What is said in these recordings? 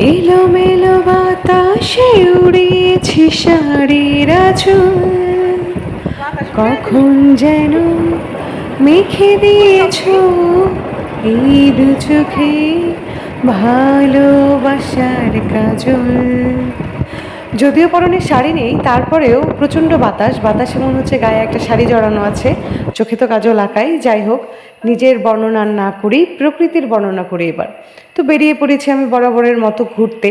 এলোমেলো বাতাসে উড়িয়েছি শাড়ির আঁচল। কখন যেন মেখে দিয়েছ এই দু চোখে ভালোবাসার কাজল। যদিও পরনে শাড়ি নেই, তারপরেও প্রচণ্ড বাতাস। বাতাসে মনে হচ্ছে গায়ে একটা শাড়ি জড়ানো আছে। চোখে তো কাজল আঁকাই। যাই হোক নিজের বর্ণনা না করি, প্রকৃতির বর্ণনা করি এবার। তো বেরিয়ে পড়েছি আমি বরাবরের মতো ঘুরতে।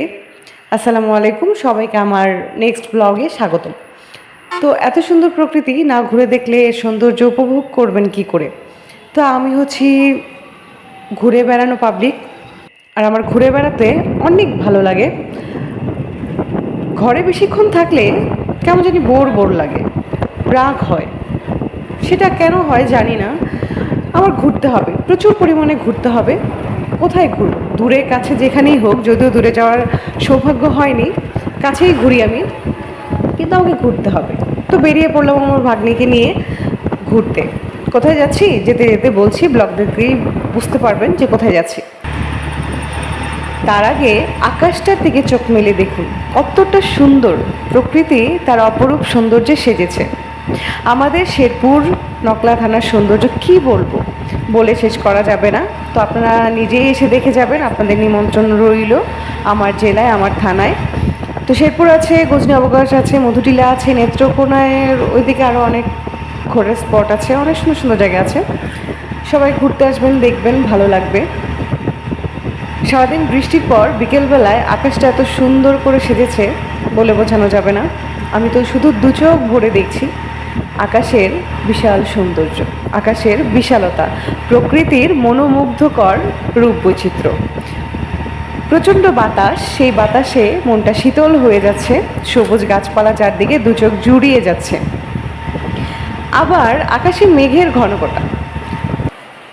আসসালামু আলাইকুম, সবাইকে আমার নেক্সট ব্লগে স্বাগতম। তো এত সুন্দর প্রকৃতি, না ঘুরে দেখলে এর সৌন্দর্য উপভোগ করবেন কি করে? তো আমি হচ্ছি ঘুরে বেড়ানো পাবলিক আর আমার ঘুরে বেড়াতে অনেক ভালো লাগে। ঘরে বেশিক্ষণ থাকলে কেমন জানি বোর বোর লাগে, রাগ হয়। সেটা কেন হয় জানি না আমার ঘুরতে হবে। প্রচুর পরিমাণে ঘুরতে হবে। কোথায় ঘুর দূরে, কাছে, যেখানেই হোক, যদিও দূরে যাওয়ার সৌভাগ্য হয়নি, কাছেই ঘুরি আমি, কিন্তু আমাকে ঘুরতে হবে। তো বেরিয়ে পড়লাম আমার ভাগ্নিকে নিয়ে ঘুরতে। কোথায় যাচ্ছি? যেতে যেতে বলছি, ব্লগ দেখেই বুঝতে পারবেন যে কোথায় যাচ্ছি। তার আগে আকাশটার দিকে চোখ মেলে দেখুন। কতটা সুন্দর। প্রকৃতি তার অপরূপ সৌন্দর্যে সেজেছে। আমাদের শেরপুর নকলা থানার সৌন্দর্য কি বলব? বলে শেষ করা যাবে না। তো আপনারা নিজেই এসে দেখে যাবেন, আপনাদের নিমন্ত্রণ রইল আমার জেলায়, আমার থানায়। তো শেরপুর আছে, গজনি অবকাশ আছে, মধুটিলা আছে নেত্রকোনায়ের ওইদিকে আরও অনেক ঘোরার স্পট আছে, অনেক সুন্দর সুন্দর জায়গা আছে। সবাই ঘুরতে আসবেন, দেখবেন, ভালো লাগবে। সারাদিন বৃষ্টির পর বিকেলবেলায় আকাশটা এত সুন্দর করে সেজেছে বলে বোঝানো যাবে না। আমি তো শুধু দু চোখ ভরে দেখছি। আকাশের বিশাল সৌন্দর্য, আকাশের বিশালতা, প্রকৃতির মনোমুগ্ধকর রূপ বৈচিত্র্য। প্রচণ্ড বাতাস, সেই বাতাসে মনটা শীতল হয়ে যাচ্ছে, সবুজ গাছপালা চারদিকে দু চোখ জুড়িয়ে যাচ্ছে। আবার আকাশে মেঘের ঘনকটা।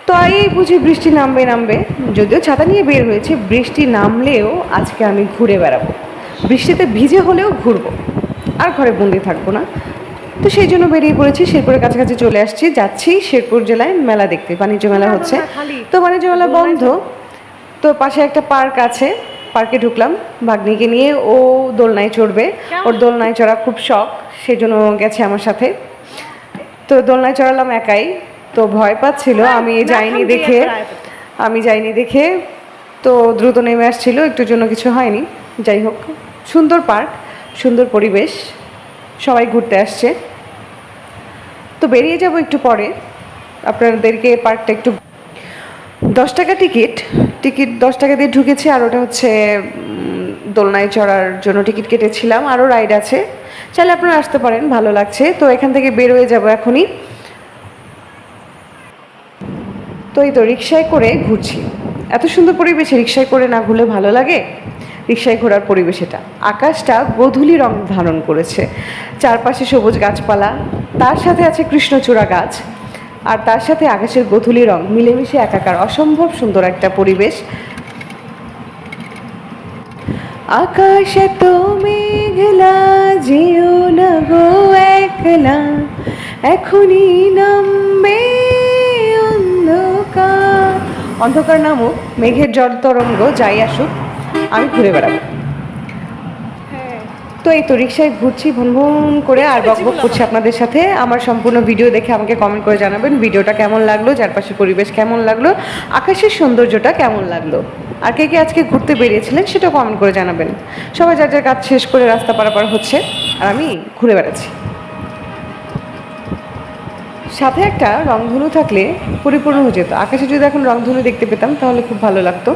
তো এই বুঝি বৃষ্টি নামবে নামবে, যদিও ছাতা নিয়ে বের হয়েছে, বৃষ্টি নামলেও আজকে আমি ঘুরে বেড়াবো। বৃষ্টিতে ভিজে হলেও ঘুরবো, আর ঘরে বন্দি থাকব না। তো সেই জন্য বেরিয়ে পড়েছি শেরপুরের কাছাকাছি চলে আসছি যাচ্ছি শেরপুর জেলায় মেলা দেখতে বাণিজ্য মেলা হচ্ছে। তো বাণিজ্য মেলা বন্ধ তো। পাশে একটা পার্ক আছে পার্কে ঢুকলাম ভাগ্নিকে নিয়ে ও দোলনায় চড়বে ওর দোলনায় চড়া খুব শখ সেই জন্য গেছে আমার সাথে। তো দোলনায় চড়ালাম একাই তো ভয় পাচ্ছিল আমি যাইনি দেখে আমি যাইনি দেখে তো দ্রুত নেমে আসছিল একটুর জন্য কিছু হয়নি। যাই হোক সুন্দর পার্ক সুন্দর পরিবেশ সবাই ঘুরতে আসছে। তো বেরিয়ে যাব একটু পরে। আপনাদেরকে পার্কটা একটু দশ টাকা টিকিট। টিকিট দশ টাকা দিয়ে ঢুকেছি আর ওটা হচ্ছে দোলনায় চড়ার জন্য টিকিট কেটেছিলাম। আরও রাইড আছে। চাইলে আপনারা আসতে পারেন, ভালো লাগছে। তো এখান থেকে বের হয়ে যাব এখনই। তো এই তো রিক্সায় করে ঘুরছি। এত সুন্দর পরিবেশে রিক্সায় করে না ঘুরলে ভালো লাগে? রিক্সায় ঘোরার পরিবেশ এটা। আকাশটা গোধূলি রং ধারণ করেছে। চারপাশে সবুজ গাছপালা, তার সাথে আছে কৃষ্ণচূড়া গাছ আর তার সাথে আকাশের গোধূলি রং মিলেমিশে একাকার অসম্ভব সুন্দর একটা পরিবেশ। আকাশ এত মেঘলা, যেও না গো একলা, এখনই নামবে অন্ধকার। অন্ধকার নামুক, মেঘের জল তরঙ্গ যাই আসুক আমি ঘুরে বেড়াবো। তো এই তো রিক্সায় ঘুরছি ভন ভন করে আর বক বক করছি আপনাদের সাথে। আমার সম্পূর্ণ ভিডিও দেখে আমাকে কমেন্ট করে জানাবেন ভিডিওটা কেমন লাগল চারপাশে পরিবেশ কেমন লাগল আকাশের সৌন্দর্যটা কেমন লাগল আর কে কে আজকে ঘুরতে বেরিয়েছিলেন সেটাও কমেন্ট করে জানাবেন। সবাই যার যার কাজ শেষ করে রাস্তা পারাপার হচ্ছে আর আমি ঘুরে বেড়াচ্ছি। সাথে একটা রংধনু থাকলে পরিপূর্ণ হয়ে যেত। আকাশে যদি এখন রংধনু দেখতে পেতাম তাহলে খুব ভালো লাগতো।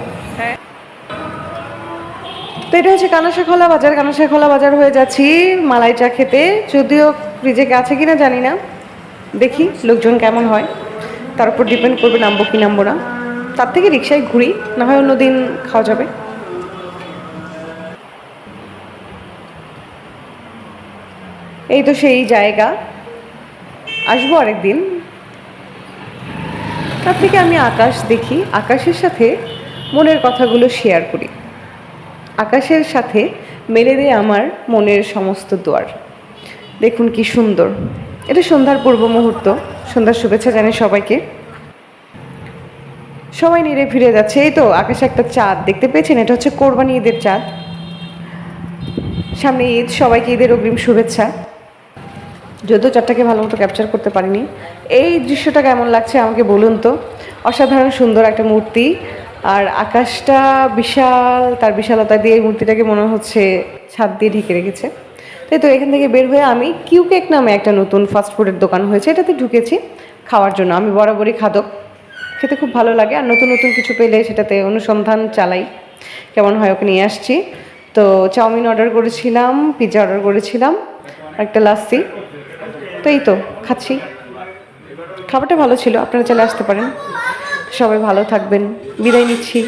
তো এটা হচ্ছে কানাসাখোলা বাজার। কানাসাখোলা বাজার হয়ে যাচ্ছি মালাই চা খেতে। যদিও ফ্রিজে আছে কিনা জানি না। দেখি লোকজন কেমন হয়। তার উপর ডিপেন্ড করবে নামবো কি নামবো না। তার থেকে রিক্সায় ঘুরি, না হয় অন্য দিন খাওয়া যাবে। এই তো সেই জায়গা। আসব আরেকদিন। তার থেকে আমি আকাশ দেখি। আকাশের সাথে মনের কথাগুলো শেয়ার করি। আকাশের সাথে মেলে দেয় আমার মনের সমস্ত দুয়ার। দেখুন কি সুন্দর। এটা সন্ধ্যার পূর্ব মুহূর্ত। সন্ধ্যার শুভেচ্ছা জানাই সবাইকে। সবাই নেড়ে ফিরে যাচ্ছে। এই তো আকাশে একটা চাঁদ। দেখতে পেয়েছেন? এটা হচ্ছে কোরবানি ঈদের চাঁদ। সামনে ঈদ। সবাইকে ঈদের অগ্রিম শুভেচ্ছা। যদিও চারটাকে ভালো মতো ক্যাপচার করতে পারিনি। এই দৃশ্যটা কেমন লাগছে আমাকে বলুন তো? অসাধারণ সুন্দর একটা মূর্তি। আর আকাশটা বিশাল, তার বিশালতা দিয়ে এই মূর্তিটাকে মনে হচ্ছে ছাদ দিয়ে ঢেকে রেখেছে। তাই তো এখান থেকে বের হয়ে আমি কিউ কেক নামে একটা নতুন ফাস্ট ফুডের দোকান হয়েছে, এটাতে ঢুকেছি খাওয়ার জন্য। আমি বরাবরই খাদক, খেতে খুব ভালো লাগে আর নতুন নতুন কিছু পেলে সেটাতে অনুসন্ধান চালাই। কেমন হয় ওকে নিয়ে আসছি। তো চাউমিন অর্ডার করেছিলাম পিৎজা অর্ডার করেছিলাম একটা লাস্সি তো এই তো, খাচ্ছি। খাবারটা ভালো ছিল, আপনারা চলে আসতে পারেন। সবাই ভালো থাকবেন। বিদায় নিচ্ছি।